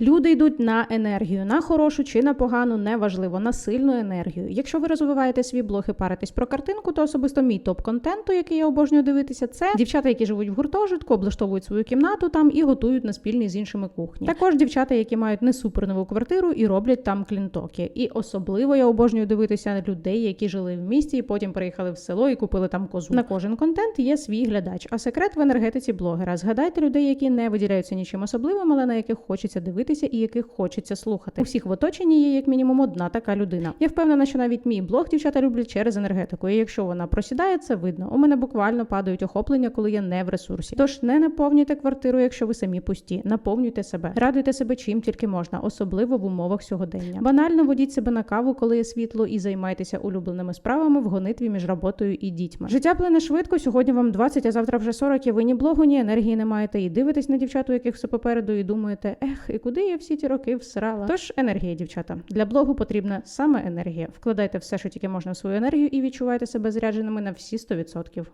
Люди йдуть на енергію, на хорошу чи на погану, неважливо, на сильну енергію. Якщо ви розвиваєте свій блог і паритесь про картинку, то особисто мій топ контенту, який я обожнюю дивитися, це дівчата, які живуть в гуртожитку, облаштовують свою кімнату там і готують на спільній з іншими кухні. Також дівчата, які мають не супер нову квартиру і роблять там клінтоки. І особливо я обожнюю дивитися людей, які жили в місті і потім приїхали в село і купили там козу. На кожен контент є свій глядач. А секрет в енергетиці блогера. Згадайте людей, які не виділяються нічим особливим, але на яких хочеться дивитися і яких хочеться слухати. У всіх в оточенні є як мінімум одна така людина. Я впевнена, що навіть мій блог дівчата люблять через енергетику. І якщо вона просідає, це видно. У мене буквально падають охоплення, коли я не в ресурсі. Тож не наповнюйте квартиру, якщо ви самі пусті. Наповнюйте себе, радуйте себе чим тільки можна, особливо в умовах сьогодення. Банально водіть себе на каву, коли є світло, і займайтеся улюбленими справами в гонитві між роботою і дітьми. Життя плине швидко. Сьогодні вам 20, а завтра вже 40, і ви ні блогу, ні енергії не маєте. І дивитесь на дівчат, у яких все попереду, і думаєте, ех, і куди я всі ті роки всрала. Тож енергія, дівчата. Для блогу потрібна саме енергія. Вкладайте все, що тільки можна в свою енергію, і відчувайте себе зарядженими на всі 100%.